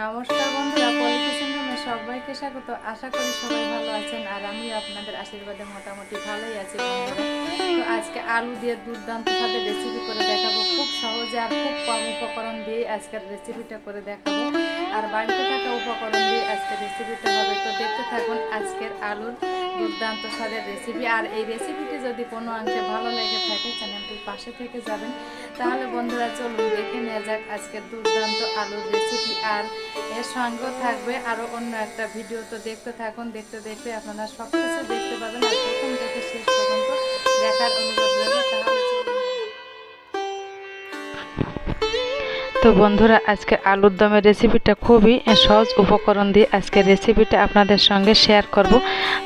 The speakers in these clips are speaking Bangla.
নমস্কার বন্ধুরা পলিটিশন রুমে সবাইকে স্বাগত। আশা করি সবাই ভালো আছেন আর আমি আপনাদের আশীর্বাদে মোটামুটি ভালোই আছি তো আজকে আলু দিয়ে দুর্দান্ত সাথে রেসিপি করে দেখাবো। খুব সহজে আর খুব কম উপকরণ দিয়ে আজকের রেসিপিটা করে দেখাবো। আর বাড়িতে থাকা উপকরণ দিয়ে আজকের রেসিপিটা হবে। তো দেখতে থাকুন আজকের আলুর দুর্দান্ত স্বাদের রেসিপি আর এই রেসিপিটি যদি কোনো অংশে ভালো লেগে থাকে চ্যানেলটির পাশে থেকে যাবেন। তাহলে বন্ধুরা চলুন দেখে নেওয়া যাক আজকের দুর্দান্ত আলুর রেসিপি আর এর সঙ্গেও থাকবে আরও অন্য একটা ভিডিও তো দেখতে থাকুন, দেখতে দেখতে আপনারা সব কিছু দেখতে পাবেন। আর প্রথম থেকে শেষ পর্যন্ত দেখার অনুরোধ রইল তো বন্ধুরা, আজকে আলুর দমের রেসিপিটা খুবই সহজ উপকরণ দিয়ে আজকের রেসিপিটা আপনাদের সঙ্গে শেয়ার করব।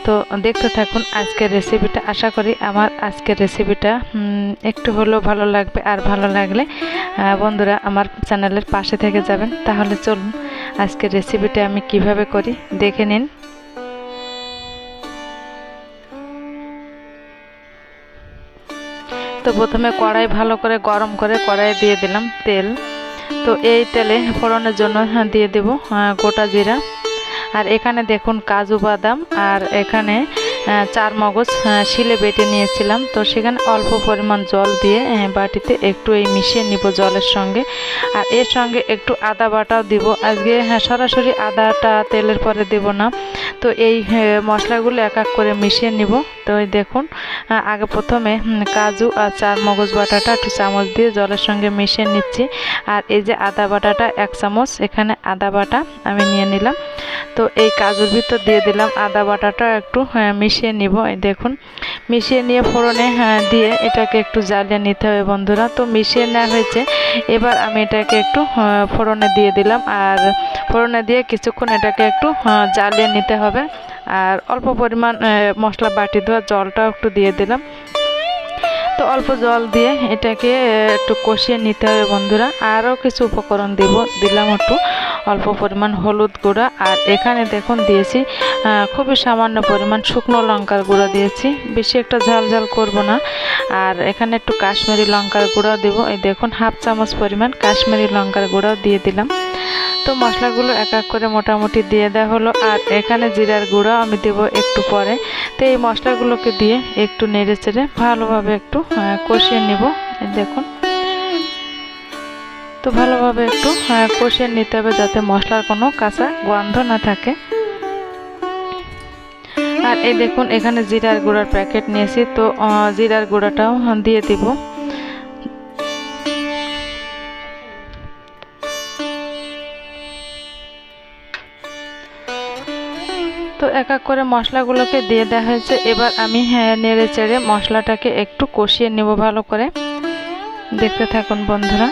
তো দেখতে থাকুন আজকের রেসিপিটা আশা করি আমার আজকের রেসিপিটা একটু হলেও ভালো লাগবে। আর ভালো লাগলে বন্ধুরা আমার চ্যানেলের পাশে থেকে যাবেন। তাহলে চলুন। আজকের রেসিপিটা আমি কীভাবে করি? দেখে নিন। তো প্রথমে কড়াই ভালো করে গরম করে কড়াই দিয়ে দিলাম তেল। তো এই তেলে ফোড়নের জন্য দিয়ে দেব গোটা জিরা। আর এখানে দেখুন কাজু বাদাম, আর এখানে চার মগজ শিলে বেটে নিয়েছিলাম। তো সেখানে অল্প পরিমাণ জল দিয়ে বাটিতে একটু এই মিশিয়ে নিব জলের সঙ্গে। আর এর সঙ্গে একটু আদা বাটাও দিব। আজকে হ্যাঁ সরাসরি আদাটা তেলের পরে দেব না। তো এই মশলাগুলো এক এক করে মিশিয়ে নিব। তো দেখুন আগে প্রথমে কাজু আর চার মগজ বাটাটা একটু চামচ দিয়ে জলের সঙ্গে মিশিয়ে নিচ্ছি। আর এই যে আদা বাটাটা এক চামচ, এখানে আদা বাটা আমি নিয়ে নিলাম। তো এই কাজুর ভিতর দিয়ে দিলাম আদা বাটাটা একটু হ্যাঁ, মিশিয়ে নিব। দেখুন মিশিয়ে নিয়ে ফোড়নে হ্যাঁ, দিয়ে এটাকে একটু জ্বালিয়ে নিতে হবে বন্ধুরা। তো মিশিয়ে নেওয়া হয়েছে। এবার আমি এটাকে একটু আহ, ফোড়নে দিয়ে দিলাম। আর ফোড়নে দিয়ে কিছুক্ষণ এটাকে একটু জ্বালিয়ে নিতে হবে। আর অল্প পরিমাণ মশলা বাটি দেওয়া জলটাও একটু দিয়ে দিলাম। তো অল্প জল দিয়ে এটাকে একটু কষিয়ে নিতে হবে বন্ধুরা। আরও কিছু উপকরণ দেব দিলাম একটু। অল্প পরিমাণ হলুদ গুঁড়া। আর এখানে দেখুন দিয়েছি খুবই সামান্য পরিমাণ শুকনো লঙ্কার গুঁড়া দিয়েছি। বেশি একটা ঝাল ঝাল করব না। আর এখানে একটু কাশ্মীরি লঙ্কার গুঁড়াও দেবো। এই দেখুন, হাফ চামচ পরিমাণ কাশ্মীরি লঙ্কার গুঁড়াও দিয়ে দিলাম। তো মশলাগুলো এক এক করে মোটামুটি দিয়ে দেওয়া হলো। আর এখানে জিরার গুঁড়ো আমি দেবো একটু পরে। তো এই মশলাগুলোকে দিয়ে একটু নেড়ে চেড়ে ভালোভাবে একটু কষিয়ে নেব। দেখুন। তো ভালোভাবে একটু কষিয়ে নিতে হবে যাতে মশলার কোনো কাঁচা গন্ধ না থাকে। আর এই দেখুন, এখানে জিরার গুঁড়ার প্যাকেট নিয়েছি, তো জিরার গুঁড়াটাও দিয়ে দিব। তো এক এক করে মশলাগুলোকে দিয়ে দেওয়া হয়েছে। এবার আমি হ্যাঁ নেড়ে চেড়ে মশলাটাকে একটু কষিয়ে নেব ভালো করে। দেখতে থাকুন বন্ধুরা।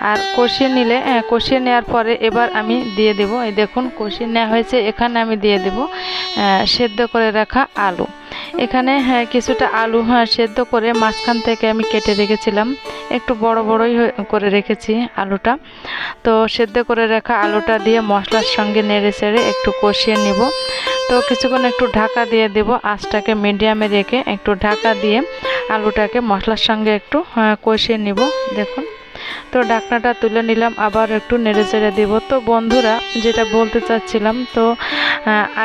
আর কষিয়ে নিলে আহ, কষিয়ে নেওয়ার পরে এবার আমি দিয়ে দেব। এই দেখুন কষিয়ে নেওয়া হয়েছে। এখানে আমি দিয়ে দেব সেদ্ধ করে রাখা আলু। এখানে হ্যাঁ কিছুটা আলু হ্যাঁ সেদ্ধ করে মাঝখান থেকে আমি কেটে রেখেছিলাম। একটু বড় বড়ই হয়ে- করে রেখেছি আলুটা। তো সেদ্ধ করে রাখা আলুটা দিয়ে মশলার সঙ্গে নেড়ে চেড়ে একটু কষিয়ে নিব। তো কিছুক্ষণ একটু ঢাকা দিয়ে দেব আঁচটাকে মিডিয়ামে রেখে একটু ঢাকা দিয়ে আলুটাকে মশলার সঙ্গে একটু আহ, কষিয়ে নিব। দেখুন। তো ঢাকনাটা তুলে নিলাম, আবার একটু নেড়ে চেড়ে দেব। তো বন্ধুরা, যেটা বলতে চাচ্ছিলাম, তো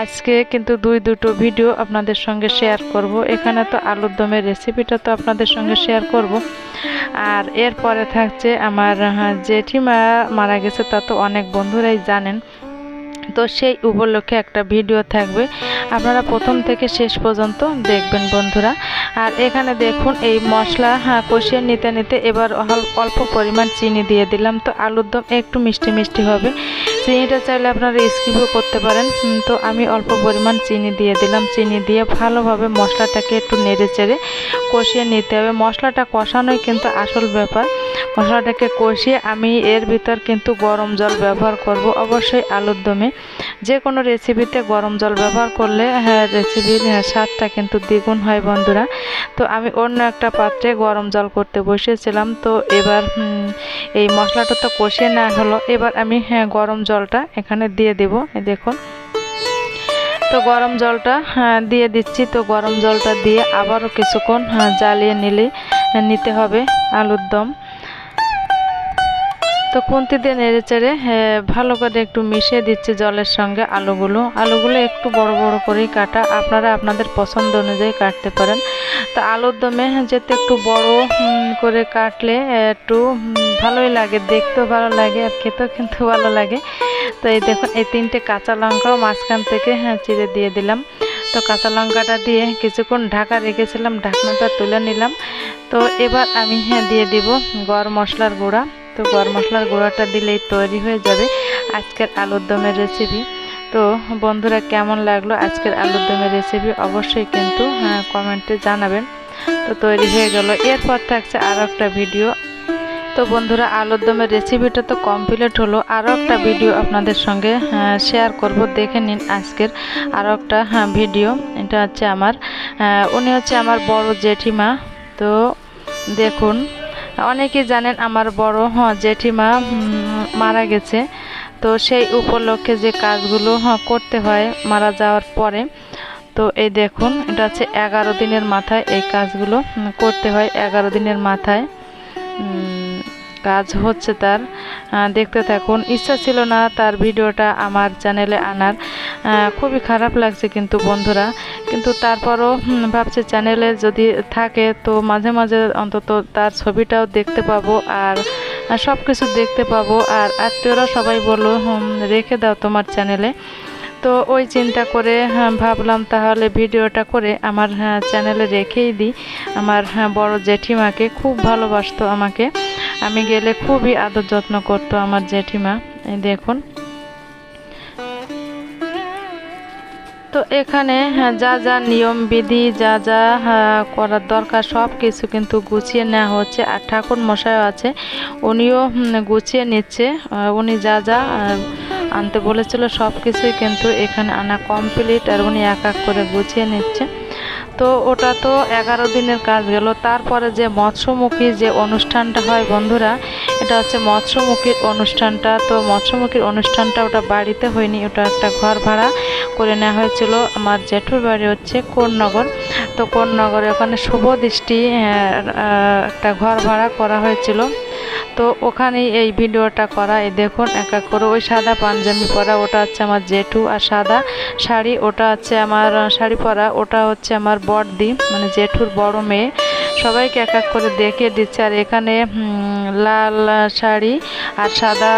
আজকে কিন্তু দুই দুটো ভিডিও আপনাদের সঙ্গে শেয়ার করব। এখানে তো আলুর দমের রেসিপিটা তো আপনাদের সঙ্গে শেয়ার করব। আর এরপরে থাকছে আমার জেঠিমা মারা গেছে, তা তো অনেক বন্ধুরাই জানেন। তো সেই উপলক্ষে একটা ভিডিও থাকবে। আপনারা প্রথম থেকে শেষ পর্যন্ত দেখবেন বন্ধুরা। আর এখানে দেখুন এই মশলা হ্যাঁ, কষিয়ে নিতে নিতে এবার অল- অল্প পরিমাণ চিনি দিয়ে দিলাম। তো আলুর দম একটু মিষ্টি মিষ্টি হবে। চিনিটা চাইলে আপনারা স্কিপও করতে পারেন। তো আমি অল্প পরিমাণ চিনি দিয়ে দিলাম। চিনি দিয়ে ভালোভাবে মশলাটাকে একটু নেড়ে চেড়ে কষিয়ে নিতে হবে। মশলাটা কষানোই কিন্তু আসল ব্যাপার। মশলাটাকে কষিয়ে আমি এর ভিতর কিন্তু গরম জল ব্যবহার করব অবশ্যই আলুর দমে। যে কোনো রেসিপিতে গরম জল ব্যবহার করলে হ্যাঁ রেসিপির হ্যাঁ, স্বাদটা কিন্তু দ্বিগুণ হয় বন্ধুরা। তো আমি অন্য একটা পাত্রে গরম জল করতে বসেছিলাম। তো এবার এই মশলাটা তো কষিয়ে না হলো এবার আমি হ্যাঁ গরম জলটা এখানে দিয়ে দেব। দেখুন। তো গরম জলটা হ্যাঁ, দিয়ে দিচ্ছি। তো গরম জলটা দিয়ে আবারও কিছুক্ষণ হ্যাঁ, জ্বালিয়ে নিলে নিতে হবে আলুর দম। তো খুন্তি দিয়ে নেড়ে চেড়ে ভালো করে একটু মিশিয়ে দিচ্ছি জলের সঙ্গে আলুগুলো। আলুগুলো একটু বড় বড় করেই কাটা, আপনারা আপনাদের পছন্দ অনুযায়ী কাটতে পারেন। তো আলুর দমে যেতে একটু বড় করে কাটলে একটু ভালোই লাগে, দেখতেও ভালো লাগে আর খেতেও কিন্তু ভালো লাগে। তো এই দেখুন, এই তিনটে কাঁচা লঙ্কাও মাঝখান থেকে হ্যাঁ চিড়ে দিয়ে দিলাম। তো কাঁচা লঙ্কাটা দিয়ে কিছুক্ষণ ঢাকা রেখেছিলাম, ঢাকনাটা তুলে নিলাম। তো এবার আমি হ্যাঁ দিয়ে দিব গরম মশলার গুঁড়া। তো গরম মশলার গুঁড়াটা দিলেই তৈরি হয়ে যাবে আজকের আলুর দমের রেসিপি তো বন্ধুরা কেমন লাগল আজকের আলুর দমের রেসিপি অবশ্যই কিন্তু হ্যাঁ কমেন্টে জানাবেন। তো তৈরি হয়ে গেল। এরপর থাকছে আরও একটা ভিডিও তো বন্ধুরা আলুর দমের রেসিপিটা তো কমপ্লিট হলো। আরও একটা ভিডিও আপনাদের সঙ্গে শেয়ার করব। দেখে নিন আজকের আরও একটা হ্যাঁ, ভিডিও এটা হচ্ছে আমার উনি হচ্ছে আমার বড় জেঠিমা। তো দেখুন অনেকেই জানেন আমার বড় হ্যাঁ, জেঠিমা মারা গেছে। তো সেই উপলক্ষে যে কাজগুলো হ করতে হয় মারা যাওয়ার পরে তো এই দেখুন এটা হচ্ছে এগারো দিনের মাথায় এই কাজগুলো করতে হয় এগারো দিনের মাথায়। কাজ হচ্ছে তার। দেখতে থাকুন ইচ্ছা ছিল না তার ভিডিওটা আমার চ্যানেলে আনার। খুবই খারাপ লাগছে কিন্তু বন্ধুরা। কিন্তু তারপরও ভাবছি চ্যানেলে যদি থাকে তো মাঝে মাঝে অন্তত তার ছবিটাও দেখতে পাবো আর সব কিছু দেখতে পাবো। আর আত্মীয়রা সবাই বলল রেখে দাও তোমার চ্যানেলে। তো ওই চিন্তা করে হ্যাঁ, ভাবলাম তাহলে ভিডিওটা করে আমার হ্যাঁ, চ্যানেলে রেখেই দিই। আমার হ্যাঁ, বড় জেঠিমাকে খুব ভালোবাসতো আমাকে। আমি গেলে খুবই আদর যত্ন করতো আমার জেঠিমা। এই দেখুন। তো এখানে হ্যাঁ, যা যা নিয়ম বিধি যা যা হ্যাঁ, করার দরকার সব কিছু কিন্তু গুছিয়ে নেওয়া হচ্ছে। আর ঠাকুর মশাইও আছে উনিও গুছিয়ে নিচ্ছে। উনি যা যা আনতে বলেছিল সব কিছুই কিন্তু এখানে আনা কমপ্লিট আর উনি এক এক করে গুছিয়ে নিচ্ছে। তো ওটা তো এগারো দিনের কাজ গেল। তারপরে যে মৎস্যমুখী যে অনুষ্ঠানটা হয় বন্ধুরা এটা হচ্ছে মৎস্যমুখীর অনুষ্ঠানটা। তো মৎস্যমুখীর অনুষ্ঠানটা ওটা বাড়িতে হয়নি ওটা একটা ঘর ভাড়া করে নেওয়া হয়েছিল। আমার জেঠুর বাড়ি হচ্ছে কোননগর তো কোননগরে ওখানে শুভ দৃষ্টি আহ, একটা ঘর ভাড়া করা হয়েছিল। তো ওখানেই এই ভিডিওটা করা। এই দেখুন, এক এক করে ওই সাদা পাঞ্জাবি পরা, ওটা হচ্ছে আমার জেঠু, আর সাদা শাড়ি, ওটা হচ্ছে আমার শাড়ি পরা, ওটা হচ্ছে আমার বড়দি মানে জেঠুর বড় মেয়ে। সবাইকে এক এক করে দেখিয়ে দিচ্ছে। আর এখানে লাল শাড়ি, আর সাদা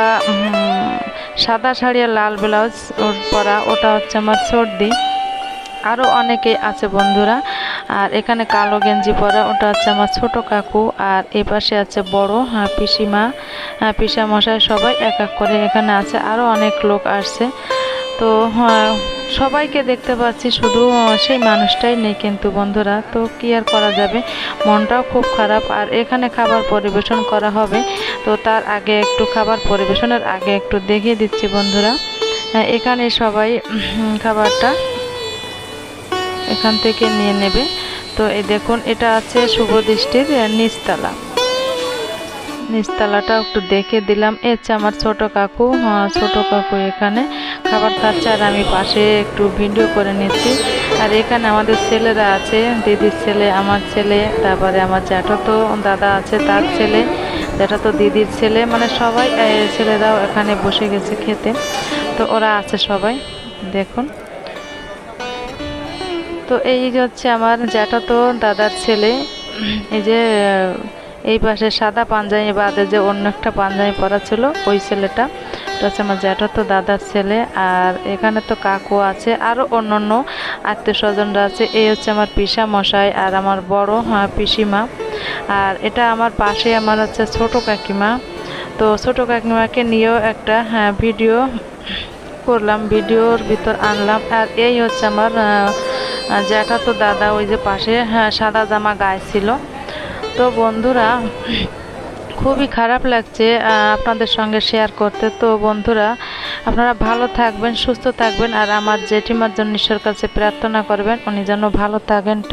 সাদা শাড়ি আর লাল ব্লাউজ পরা, ওটা হচ্ছে আমার সর্দি। আরও অনেকেই আছে বন্ধুরা। আর এখানে কালো গেঞ্জি পরা ওটা হচ্ছে আমার ছোট কাকু আর এই পাশে আছে বড় হ্যাঁ পিসিমা হ্যাঁ পিসা মশাই সবাই এক এক করে এখানে আছে আরও অনেক লোক আসছে। তো হ্যাঁ, সবাইকে দেখতে পাচ্ছি শুধু সেই মানুষটাই নেই কিন্তু বন্ধুরা তো কি আর করা যাবে? মনটাও খুব খারাপ আর এখানে খাবার পরিবেশন করা হবে। তো তার আগে একটু খাবার পরিবেশনের আগে একটু দেখিয়ে দিচ্ছি বন্ধুরা। হ্যাঁ, এখানে সবাই খাবারটা এখান থেকে নিয়ে নেবে। তো এই দেখুন এটা আছে শুভ দৃষ্টির নিচতলা। নিচতলাটা একটু দেখে দিলাম। এ হচ্ছে আমার ছোট কাকু হ্যাঁ, ছোট কাকু এখানে। খাবার খাচ্ছে আর আমি পাশে একটু ভিডিও করে নিচ্ছি। আর এখানে আমাদের ছেলেরা আছে দিদির ছেলে আমার ছেলে তারপরে আমার জ্যাঠা তো দাদা আছে তার ছেলে যেটা তো দিদির ছেলে। মানে সবাই ছেলেরাও এখানে বসে গেছে খেতে। তো ওরা আছে সবাই দেখুন। তো এই যে হচ্ছে আমার জ্যাঠা তো দাদার ছেলে এই যে এই পাশে সাদা পাঞ্জাবি বাদে যে অন্য একটা পাঞ্জাবি পরা ছিল ওই ছেলেটা এটা হচ্ছে আমার জ্যাঠা তো দাদার ছেলে। আর এখানে তো কাকু আছে আরও অন্য অন্য আত্মীয় স্বজনরা আছে। এই হচ্ছে আমার পিসা মশাই আর আমার বড় হ্যাঁ, পিসিমা। আর এটা আমার পাশে আমার হচ্ছে ছোট কাকিমা। তো ছোট কাকিমাকে নিয়েও একটা হ্যাঁ ভিডিও করলাম, ভিডিওর ভিতর আনলাম। আর এই হচ্ছে আমার জ্যাঠা তো দাদা, ওই যে পাশে হ্যাঁ সাদা জামা গায়ে ছিল তো বন্ধুরা, খুবই খারাপ লাগছে আপনাদের সঙ্গে শেয়ার করতে। তো বন্ধুরা, আপনারা ভালো থাকবেন, সুস্থ থাকবেন, আর আমার জেঠিমার জন্য ঈশ্বর কাছে প্রার্থনা করবেন, উনি যেন ভালো থাকেন।